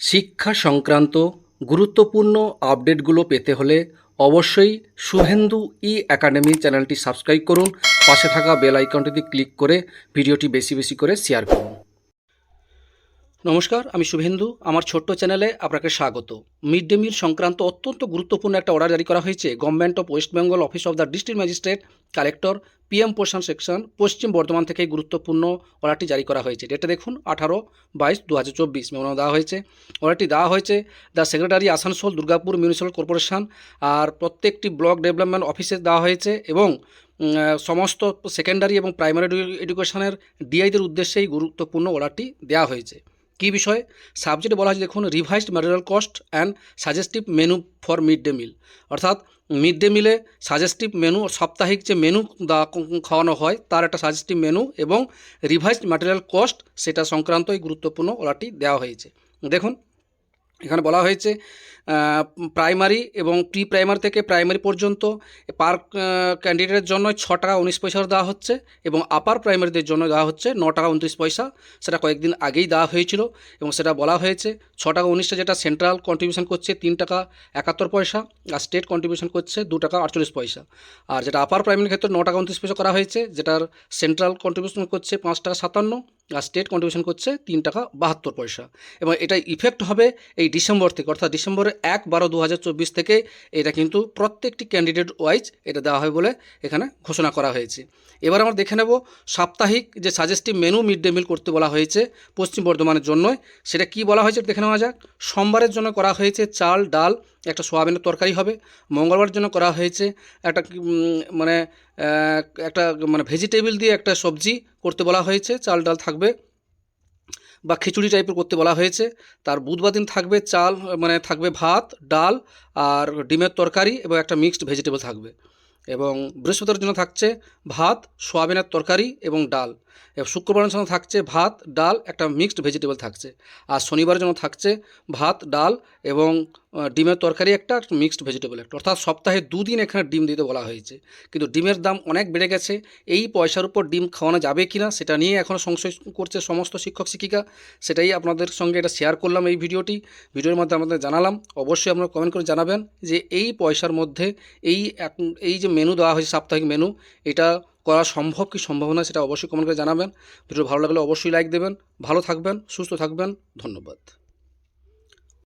শিক্ষা সংক্রান্ত গুরুত্বপূর্ণ আপডেটগুলো পেতে হলে অবশ্যই শুভেন্দু ই অ্যাকাডেমি চ্যানেলটি সাবস্ক্রাইব করুন। পাশে থাকা বেল আইকনটিতে ক্লিক করে ভিডিওটি বেশি বেশি করে শেয়ার করুন। নমস্কার, আমি শুভেন্দু। আমার ছোট্ট চ্যানেলে আপনাকে স্বাগত। মিড ডে মিল সংক্রান্ত অত্যন্ত গুরুত্বপূর্ণ একটা অর্ডার জারি করা হয়েছে government of West Bengal office of the district magistrate collector PM Poshan section, Paschim Bardhaman থেকে গুরুত্বপূর্ণ অর্ডারটি জারি করা হয়েছে। ডেটটা দেখুন, আঠারো বাইশ দু হাজার চব্বিশ মেমো দেওয়া হয়েছে। অর্ডারটি দেওয়া হয়েছে the secretary Asansol Durgapur municipal corporation আর প্রত্যেকটি ব্লক ডেভেলপমেন্ট অফিসে দেওয়া হয়েছে এবং সমস্ত সেকেন্ডারি এবং প্রাইমারি এডুকেশনের ডিআইদের উদ্দেশ্যে এই গুরুত্বপূর্ণ অর্ডারটি দেওয়া হয়েছে। কী বিষয়ে? সাবজেক্টে বলা হয়েছে, দেখুন revised material cost and suggestive menu for mid day meal অর্থাৎ মিড ডে মিলে সাজেস্টিভ মেনু সাপ্তাহিক যে মেনু খাওয়ানো হয়, তার একটা সাজেস্টিভ মেনু এবং রিভাইসড ম্যাটেরিয়াল কস্ট সেটা সংক্রান্ত এই গুরুত্বপূর্ণ ওলাটি দেওয়া হয়েছে। দেখুন এখানে বলা হয়েছে প্রাইমারি এবং প্রি প্রাইমারি থেকে প্রাইমারি পর্যন্ত পার ক্যান্ডিডেটের জন্য ছ টাকা উনিশ পয়সা দেওয়া হচ্ছে এবং আপার প্রাইমারিদের জন্য দেওয়া হচ্ছে ন টাকা উনত্রিশ পয়সা। সেটা কয়েকদিন আগেই দেওয়া হয়েছিল এবং সেটা বলা হয়েছে, ছ টাকা উনিশটা যেটা সেন্ট্রাল কন্ট্রিবিউশন করছে তিন টাকা একাত্তর পয়সা আর স্টেট কন্ট্রিবিউশন করছে দু টাকা আটচল্লিশ পয়সা। আর যেটা আপার প্রাইমারির ক্ষেত্রে ন টাকা উনত্রিশ পয়সা করা হয়েছে, যেটার সেন্ট্রাল কন্ট্রিবিউশন করছে পাঁচ টাকা সাতান্ন আর স্টেট কন্ট্রিবিউশন করছে তিন টাকা বাহাত্তর পয়সা। এবং এটা ইফেক্ট হবে এই ডিসেম্বর থেকে। অর্থাৎ ডিসেম্বরের এক বারো দু থেকে এটা কিন্তু প্রত্যেকটি ক্যান্ডিডেট ওয়াইজ এটা দেওয়া হয় বলে এখানে ঘোষণা করা হয়েছে। এবার আমরা দেখে নেব সাপ্তাহিক যে suggestive menu mid day meal করতে বলা হয়েছে পশ্চিম বর্ধমানের জন্যই। সেটা কি বলা হয়েছে দেখে নেওয়া যাক। সোমবারের জন্য করা হয়েছে চাল, ডাল, একটা সোয়াবিনের তরকারি হবে। মঙ্গলবার জন্য করা হয়েছে একটা মানে একটা মানে ভেজিটেবিল দিয়ে একটা সবজি করতে বলা হয়েছে, চাল ডাল থাকবে বা খিচুড়ি টাইপের করতে বলা হয়েছে। তার বুধবার দিন থাকবে চাল মানে থাকবে ভাত, ডাল আর ডিমের তরকারি এবং একটা মিক্সড ভেজিটেবল থাকবে। এবং বৃহস্পতিবার জন্য থাকছে ভাত, সোয়াবিনের তরকারি এবং ডাল। শুক্রবারের জন্য থাকছে ভাত, ডাল, একটা মিক্সড ভেজিটেবল থাকছে। আর শনিবারের জন্য থাকছে ভাত, ডাল এবং ডিমের তরকারি একটা মিক্সড ভেজিটেবল একটা। অর্থাৎ সপ্তাহে দুদিন এখানে ডিম দিতে বলা হয়েছে। কিন্তু ডিমের দাম অনেক বেড়ে গেছে। এই পয়সার উপর ডিম খাওয়ানো যাবে কি না সেটা নিয়ে এখনও সংশয় করছে সমস্ত শিক্ষক, শিক্ষিকা। সেটাই আপনাদের সঙ্গে এটা শেয়ার করলাম এই ভিডিওটি। ভিডিওর মধ্যে আমাদের জানালাম। অবশ্যই আপনারা কমেন্ট করে জানাবেন যে এই পয়সার মধ্যে এই এই যে মেনু দেওয়া হয়েছে, সাপ্তাহিক মেনু এটা করা সম্ভব কি সম্ভব না সেটা অবশ্যই কমেন্ট করে জানাবেন। ভিডিও ভালো লাগলে অবশ্যই লাইক দেবেন। ভালো থাকবেন, সুস্থ থাকবেন। ধন্যবাদ।